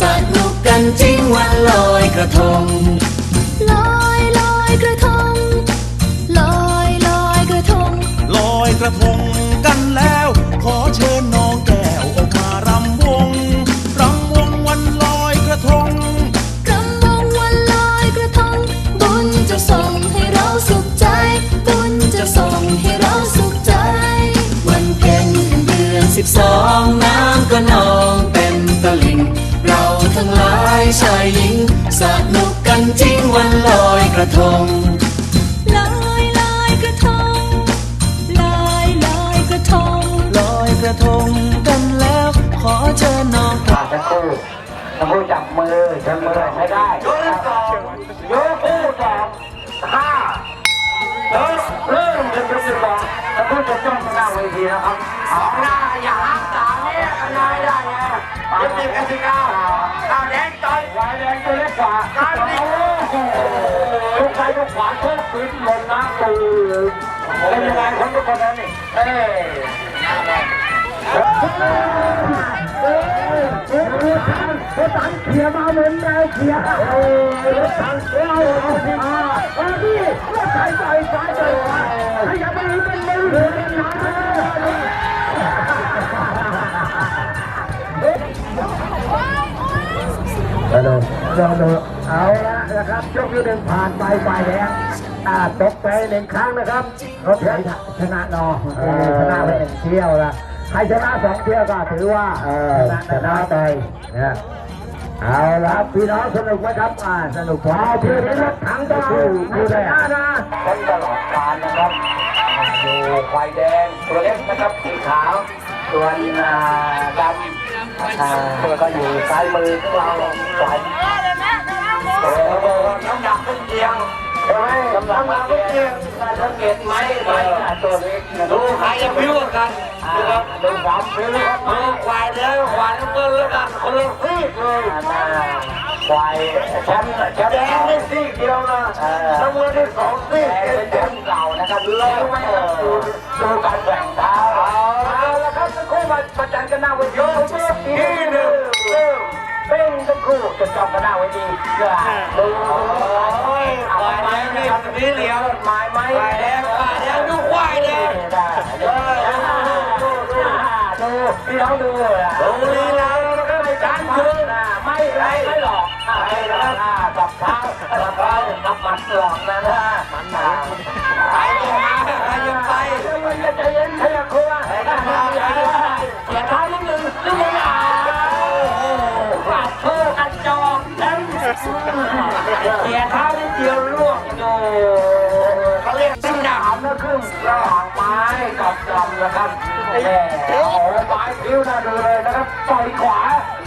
สนุกกันจริงวันลอยกระทง ลอยลอยกระทง ลอยลอยกระทง ลอยกระทง สนุกกันจริงวันลอยกระทงลอยลอยกระทงลอยลอยกระทงลอยกระทงกันแล้ว ขอเชิญน้องอ่าทั้งคู่ทั้งคู่จับมือจับมือไม่ได้ยกสองยกคู่สองห้าเริ่มเริ่มจะเป็นสิบสองทั้งคู่จะจ้องหน้าเวทีนะครับสองหน้าอย่าห้ามสามเนี่ยกันนายได้ไงยี่สิบกับสิบเก้าายลูกขวาทุกปืนหล่นน้ำตูเป็นยังไงคนทุกคนนั้นนี่เอ้ยรถถังเขี่ยมาเหมือนแมวเขี่ยเออรถถังเอาเอาเอาเอาดิรถไฟไฟไฟไฟขยับไปอีกเป็นมือเรือเป็นน้ำฮัลโหลฮัลโหลเอาละ นะครับยกที่หนึ่งผ่านไปฝ่ายแดงอ่าตกไปหนึ่งครั้งนะครับรถไถชนะนอเออชนะไปหนึ่งเที่ยวละใครชนะสองเที่ยวก็ถือว่าชนะไปนะเอาละครับพี่น้องสนุกไหมครับอ่าสนุกพอเพื่อนรถถังต้องดูดูได้นะคนตลอดการนะครับดูควายแดงตัวเล็กนะครับสีขาวส่วนอ่าดำอ่าก็อยู่ซ้ายมือของเราควายโอ้โห น้ำหนักเป็นเกียงใช่ไหมน้ำหนักเป็นเกียงสังเกตไหมไหมตัวเล็กดูใครจะพิ้วกันนะครับดูความพิ้วครับควายแดงควายน้ำเงินแล้วกันคนละซีกเลยควายแชมป์แชมป์แดงได้ซีกเดียวนะน้ำเงินได้สองซีกเป็นแชมป์เก่านะครับเลยไม่ดูดูการแข่งขันเอาละครับทั้งคู่มาประจันกันหน้าเวทีที่หนึ่ง เป็นทั้งคู่จะจอมกันหน้าเวทีเพื่อดูเอาไม้นี่นี่เหลียวไม้ไม้แดงแดงดูควายแดงดูดูดูพี่น้องดูดูลีลาแล้วก็ในการคืนไม่ไรไม่หลอกไม่นะครับกับเท้ากับเท้ากับมัดหลอกนะนะมันหนา เสียเท้านิดเดียวล่วงโยเขาเรียกสิ้นดาบนะครึ่งระหว่างไม้กับดำนะครับแย่โอ้ไม้พิ้วน่าดูเลยนะครับต่อยขวา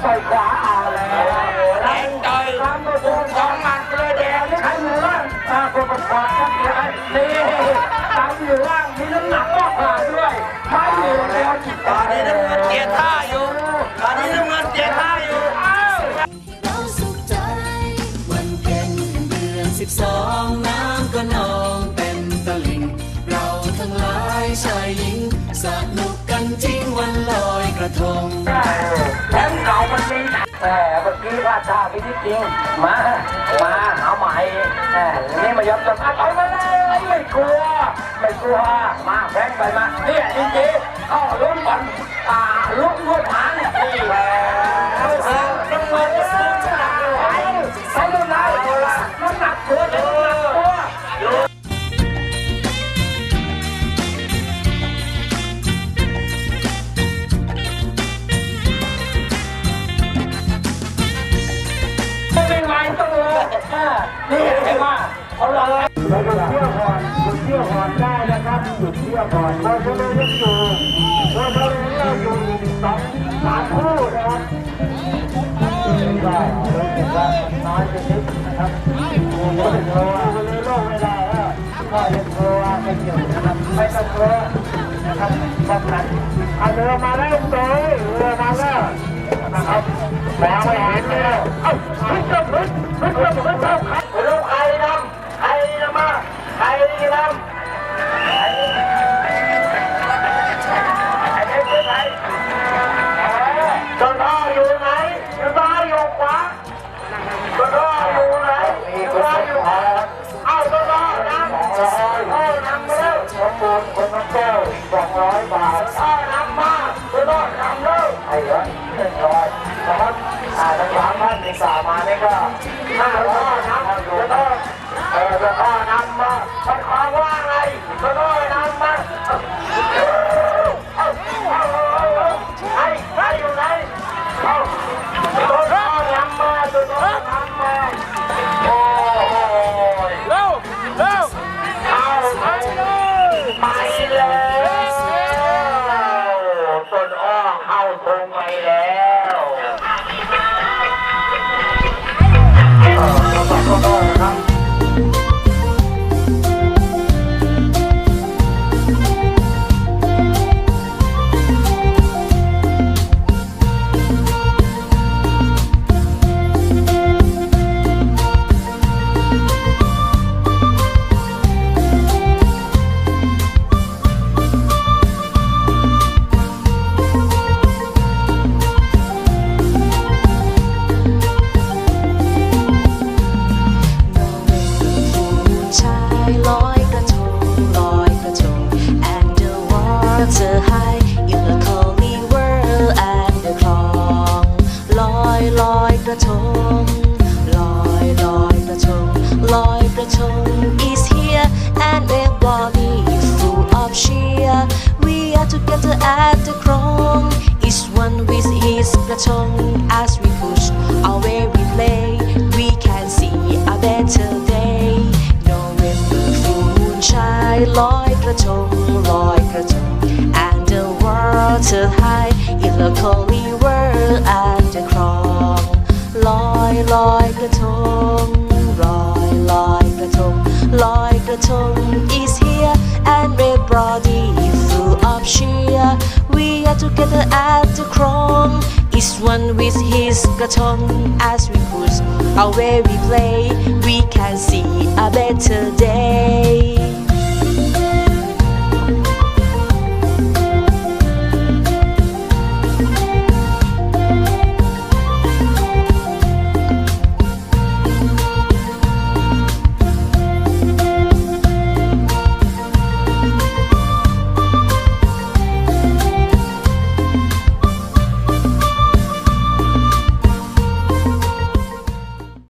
ต่อยขวาเอาแล้วแรงต่อยลำตัวสองหมัดเลยแดงใครอยู่ล่างตาคนประกอบกันนี่ตามอยู่ล่างมีน้ำหนักมากกว่าด้วยไม่อยู่แล้วตอนนี้น้ำเงินเกียร์ท่าอยู่ แต่เมื่อกี้พลาดท่าไปนิดจริง มา มาหาใหม่แหมนี่มายอมจนเอาไปเลยไม่กลัว ไม่กลัว มาแพงไปมา เนี่ยจริงๆเข้าลุ้นบอลอ่าลุ้นด้วยหางนี่แหละ เขาลอยหยุดเที่ยวก่อนหยุดเที่ยวก่อนได้นะครับหยุดเที่ยวก่อนเราจะเลยยังอยู่เราจะเลยยังอยู่สองสามคู่นะครับก็รู้สึกว่าน้อยไปนิดนะครับก็ถึงเราวันนี้โลกเวลาแล้วก็ยังกลัวไม่เกี่ยวนะครับไม่ต้องกลัวนะครับป้องกันเอาเรือมาแล้วโดยเรือมาแล้วนะครับมองไม่เห็นเลยเอ้าขึ้นจ้าขึ้นขึ้นจ้าขึ้นจ้าครับ กี่ลำไอ้เล็กอไหนตัวท่ออยู่ไหนตัวท่ออยู่ขวาตัวท่ออยู่ไหนตัวท่ออยู่ขวาเอ้าตัวท่อน้ำท่อน้ำเร็วสมบูรณ์คนน้ำเต้าสองร้อยบาทท่อน้ำมาตัวท่อน้ำเร็วไอ้เรอหนึ่งร้อยนะครับงสามท่นอีกสามมาเนี่ยก็ห้าร้อยน้ำตัวท่เออตัวท่ Aguana ahí, sonó ahí. Platon as we push our way we play. We can see a better day. No river moonshine like Platon, like Platon, and the to high in the holy world and the crown. Like a tone lie like like Platon, like Platon is here and everybody full of cheer. We are together at the crown. Is one with his baton as we cruise our way we play, we can see a better day.